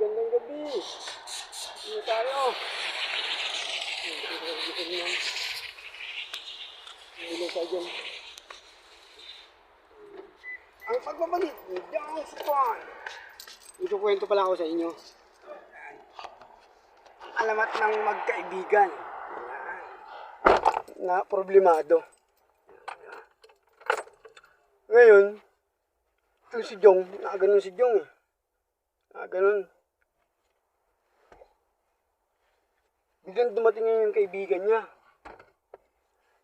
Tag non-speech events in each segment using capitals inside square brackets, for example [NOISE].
Magandang gabi. Ano tayo? Ano tayo dyan? Ang pagbabalik ni Dong Spawn. Ito kwento pala ako sa inyo. Ang alamat ng magkaibigan. Na problemado. Ngayon, ito si Jong, nakaganon si Jong eh. Nakaganon. Biglang dumating ngayon yung kaibigan niya.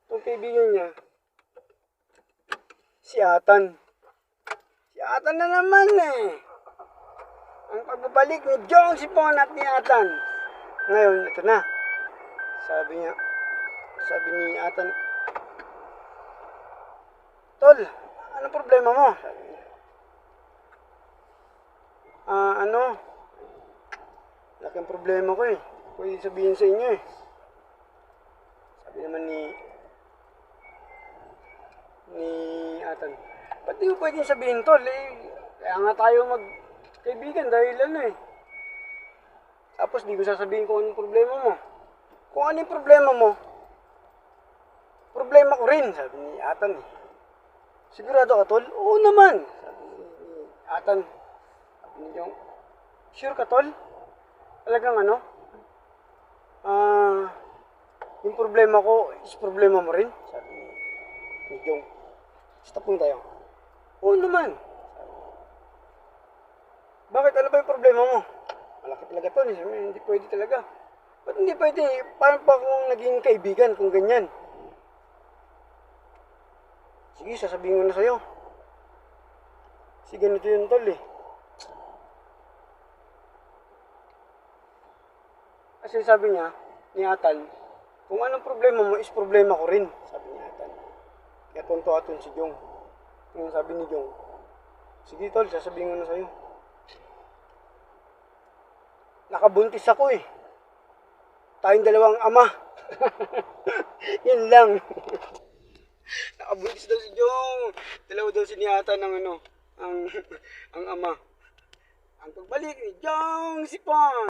Itong kaibigan niya, si Atan. Si Atan na naman eh. Ang pagbabalik ni Jong si Pon at ni Atan. Ngayon, ito na. Sabi niya, sabi ni Atan, Tol, anong problema mo? Sabi niya. Ah, ano? Laking problema ko eh. Pwede sabihin sa inyo eh. Sabi naman ni ni Atan. Ba't di mo pwedeng sabihin tol eh? Kaya nga tayo magkaibigan dahil ano eh. Tapos di ko sasabihin kung anong problema mo. Kung ano yung problema mo, problema ko rin, sabi ni Atan eh. Sigurado ka tol? Oo naman. Sabi ni Atan. Sabi ni Jong, sure ka tol? Talagang ano? Ah, yung problema ko is problema mo rin? Sabi ni, ni Jong. Stop muna tayo. Oo naman. Bakit? Ano ba yung problema mo? Malaki talaga to. Hindi, pwede talaga. Ba't hindi pwede? Paano pa kung naging kaibigan kung ganyan? Sige, sasabihin ko na sa'yo. Kasi ganito yung tol eh. Kasi sabi niya, ni Atan, kung anong problema mo is problema ko rin. Sabi ni Atan. Kaya tonto aton si Jong. Yung sabi ni Jong, sige tol, sasabihin ko na sa'yo. Nakabuntis ako eh. Tayong dalawang ama. [LAUGHS] Yun lang. [LAUGHS] Nakabuntis daw si Jong. Dalawa daw si Atan ng ano, ang, [LAUGHS] ang ama. Ang pagbalik ni Jong si Pon.